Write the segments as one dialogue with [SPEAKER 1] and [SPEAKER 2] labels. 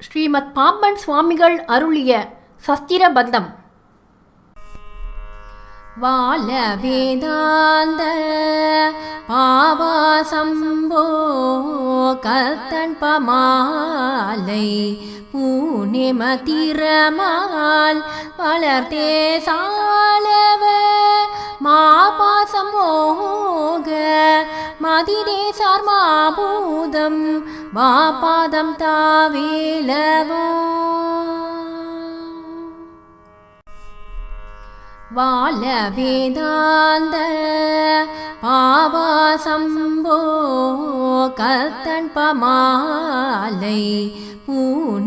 [SPEAKER 1] ஸ்ரீமத் பாம்பன் சுவாமிகள் அருளிய சஸ்திரபந்தம். வாழ வேதாந்த பாவாசம்போ கத்தன் பமாலை பூனிமதிரமால் வளர்த்தே சாலவ மாபாசம் மோக மதிரே சார்மாபூதம் வாபாதம் தாவேலவோ. வாழ வேதாந்த பாவாசம்போ கத்தன் பமாலை பூனிமதிரமால்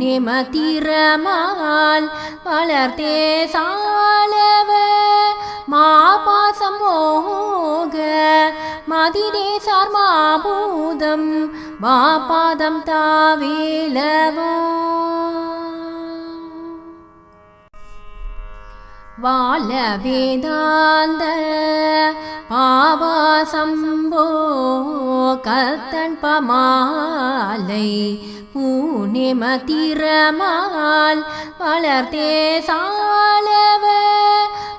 [SPEAKER 1] வளர்த்தே சாலவ சார்மாபூதம் வாபாதம் தாவேலவோ. வாழ வேதாந்த பாவாசம்போ கத்தன் பமாலை பூனிமதிரமால் வளர்த்தே சாலவர்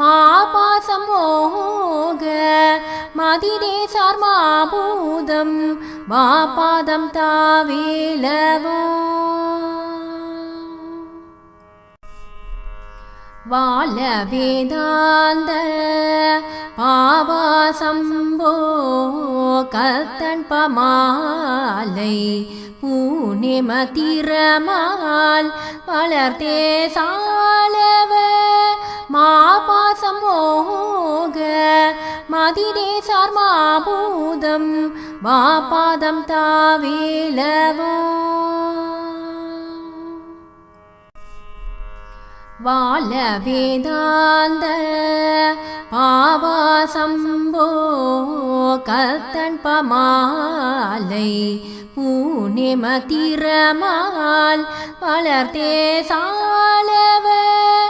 [SPEAKER 1] மாபாசம் ஓக மதிரே சார்மாபூதம் மாபாதம் தாவேலவோ. வாழ வேதாந்த பாவாசம்போ கத்தன் பமாலை பூனிமதிரமால் வளர்த்தே சாலவ. மாபா மோக மதிரே சார்மாபூதம் வாபாதம் தாவேலவோ. வாழ வேதாந்த பாவாசம்போ கத்தன் பமாலை பூனிமதிரமால் வளர்த்தே சாலவர்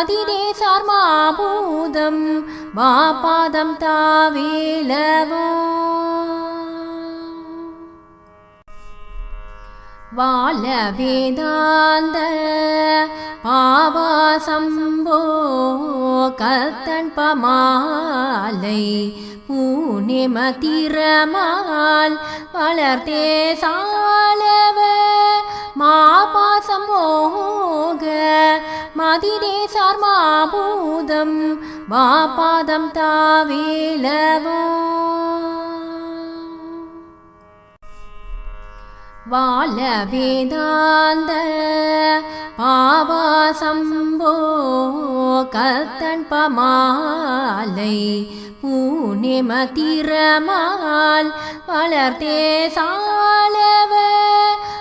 [SPEAKER 1] மதிரே சார்மாபூதம் வாபாதம் தாவேலவோ. வாழ வேதாந்த பாவாசம்போ கத்தன் பமாலை பூனிமதிரமால் வளர்த்தே சாலவர் மாபாசம் மோக மதிரே சார்மாபூதம் வாபாதம் தாவேலவோ. வாழ வேதாந்த பாவாசம்போ கத்தன் பமாலை பூனிமதிரமால் வளர்த்தே சாலவர்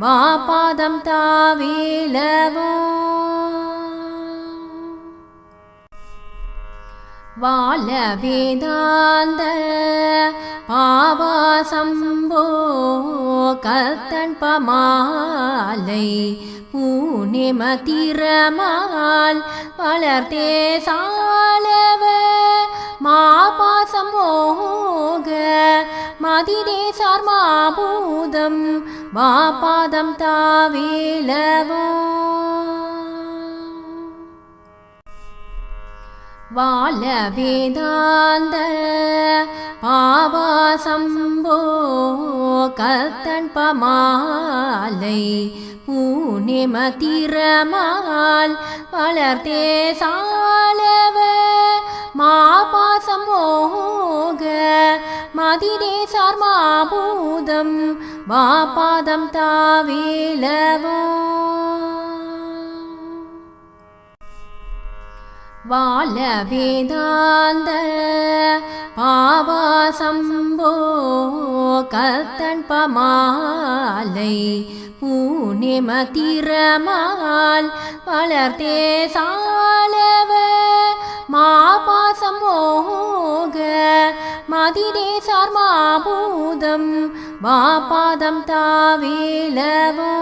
[SPEAKER 1] வாபாதம் தாவேலவோ. வாழ வேதாந்த பாவாசம்போ கத்தன் பமாலை பூனிமதிரமால் வளர்த்தே சாலவ மாபாசம் மோக மதிரே சார்மாபூதம். வாபாதம் தாவேலவோ. வாழ வேதாந்த பாவாசம்போ கத்தன் பமாலை பூனிமதிரமால் வளர்த்தே சாலவ மாபாசம் ஓக மதிரே சார்மாபூதம் வாபாதம் தாவேலவோ. வாழ வேதாந்த பாவாசம்போ கத்தன் பமாலை பூனிமதிரமால் வளர்த்தே சாலவ மாபாசம் மோக மதிரே சார்மாபூதம் வாபாதம் தாவேலவோ.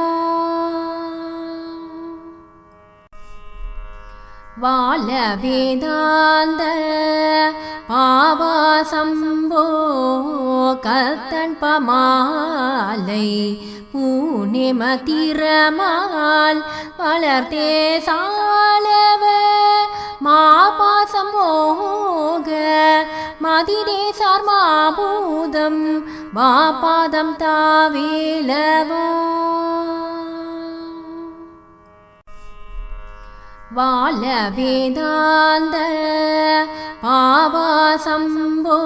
[SPEAKER 1] வாழ வேதாந்த பாவாசம்போ கத்தன் பமாலை பூனிமதிரமால் வளர்த்தே சாலவ மாபாசம் மோக மதிரே சார்மாபூதம் வாபாதம் தாவேலவோ. வாழ வேதாந்த பாவாசம்போ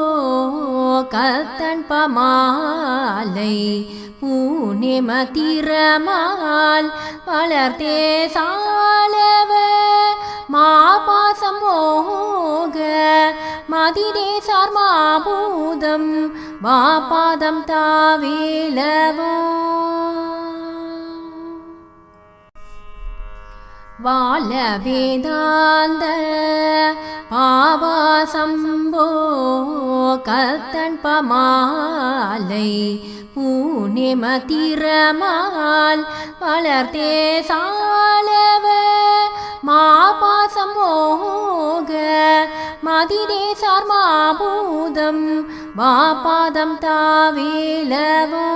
[SPEAKER 1] கத்தன் பமாலை பூனிமதிரமால் வளர்த்தே சாலவ மாபாசம் மோக மதிரே சார்மாபூதம் வாபாதம் தாவேலவோ. வாழ வேதாந்த பாவாசம்போ கத்தன் பமாலை பூனிமதிரமால் வளர்த்தே சாலவ மாபாசம் மோக மதிரே சார்மாபூதம் வாபாதம் தாவேலவோ.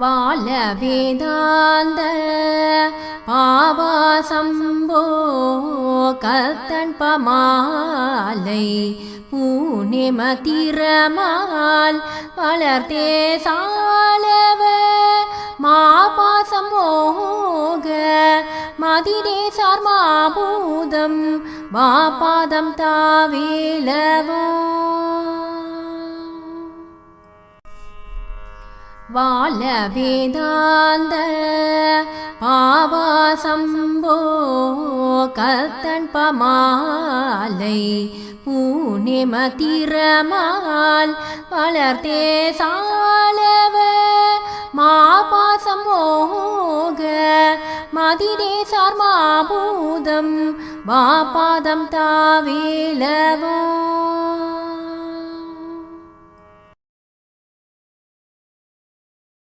[SPEAKER 1] வாழ வேதாந்த பாவாசம்போ கத்தன் பமாலை பூனிமதிரமால் வளர்த்தே சாலவ மாபாசம் ஓக மதிரே சார்மாபூதம் வாபாதம் தாவேலவோ. வாழ வேதாந்த பாவாசம்போ கத்தன் பமாலை பூனிமதிரமால் வளர்த்தே சாலவ மாபாசம் ஓக மதிரே சார் மாபூதம் வாபாதம் தாவேலவோ.